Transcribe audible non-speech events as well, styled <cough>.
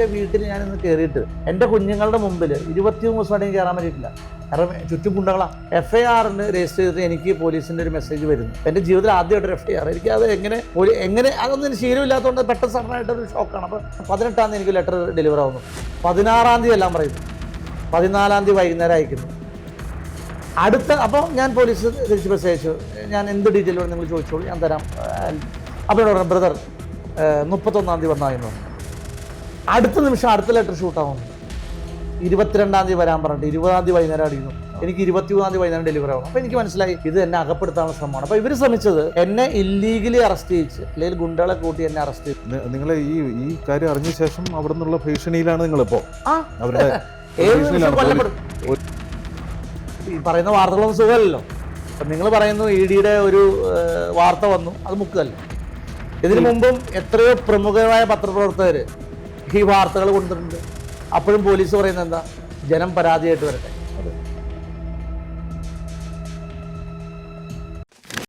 എന്റെ വീട്ടിൽ ഞാൻ ഇന്ന് കയറിയിട്ട് എന്റെ കുഞ്ഞുങ്ങളുടെ മുമ്പിൽ ഇരുപത്തിമൂന്ന് ദിവസമായിട്ട് കയറാൻ പറ്റിയിട്ടില്ല. കാരണം ചുറ്റും കുണ്ടകളാ എഫ് ഐ ആറിന് രജിസ്റ്റർ ചെയ്തിട്ട് എനിക്ക് പോലീസിന്റെ ഒരു മെസ്സേജ് വരുന്നു. എന്റെ ജീവിതത്തിൽ ആദ്യമായിട്ട് എഫ് ഐ ആർ എനിക്ക് അത് എങ്ങനെ എങ്ങനെ അതൊന്നും എനിക്ക് ശീലമില്ലാത്തതുകൊണ്ട് പെട്ടെന്ന് സഡനായിട്ടൊരു ഷോക്കാണ് അപ്പോൾ പതിനെട്ടാം തീയതി എനിക്ക് ലെറ്റർ ഡെലിവർ ആവുന്നു. പതിനാറാം തീയതി എല്ലാം പറയുന്നു പതിനാലാം തീയതി വൈകുന്നേരം അയക്കുന്നു. അടുത്ത അപ്പോൾ ഞാൻ പോലീസ് തിരിച്ച് മെസ്സേജ് ഞാൻ എന്ത് ഡീറ്റെയിൽ വേണം നിങ്ങൾ ചോദിച്ചോളൂ. ഞാൻ തരാം. അപ്പോൾ ബ്രദർ മുപ്പത്തൊന്നാം തീയതി വന്നായിരുന്നു അടുത്ത നിമിഷം അടുത്ത ലെറ്റർ ഷൂട്ടാവുന്നു ഇരുപത്തിരണ്ടാം തീയതി വരാൻ പറഞ്ഞിട്ട് ഇരുപതാം തീയതി വൈകുന്നേരം അടിക്കുന്നു എനിക്ക് ഇരുപത്തിമൂന്നാം തീയതി വൈകുന്നേരം ഡെലിവറി ആവണം. അപ്പോൾ എനിക്ക് മനസ്സിലായി ഇത് എന്നെ അകപ്പെടുത്താനുള്ള ശ്രമമാണ്. അപ്പോൾ ഇവർ ശ്രമിച്ചത് എന്നെ ഇല്ലീഗലി അറസ്റ്റ് ചെയ്യിച്ച് അല്ലെങ്കിൽ ഗുണ്ടകളെ കൂട്ടി എന്നെ അറസ്റ്റ് ചെയ്തു നിങ്ങൾ ഈ ഈ കാര്യം അറിഞ്ഞ ശേഷം അവിടെ നിന്നുള്ള ഭീഷണിയിലാണ് നിങ്ങളിപ്പോൾ അവരുടെ <laughs> ഈ പറയുന്ന വാർത്തകളൊന്നും സുഖമല്ലല്ലോ. അപ്പം നിങ്ങൾ പറയുന്നു ഇ ഡിയുടെ ഒരു വാർത്ത വന്നു അത് മുക്കല്ല. ഇതിനു മുമ്പും എത്രയോ പ്രമുഖരായ പത്രപ്രവർത്തകർ ഈ വാർത്തകൾ കൊണ്ടുവരുന്നുണ്ട് അപ്പോഴും പോലീസ് പറയുന്നത് എന്താ? ജനം പരാതിയായിട്ട് വരട്ടെ.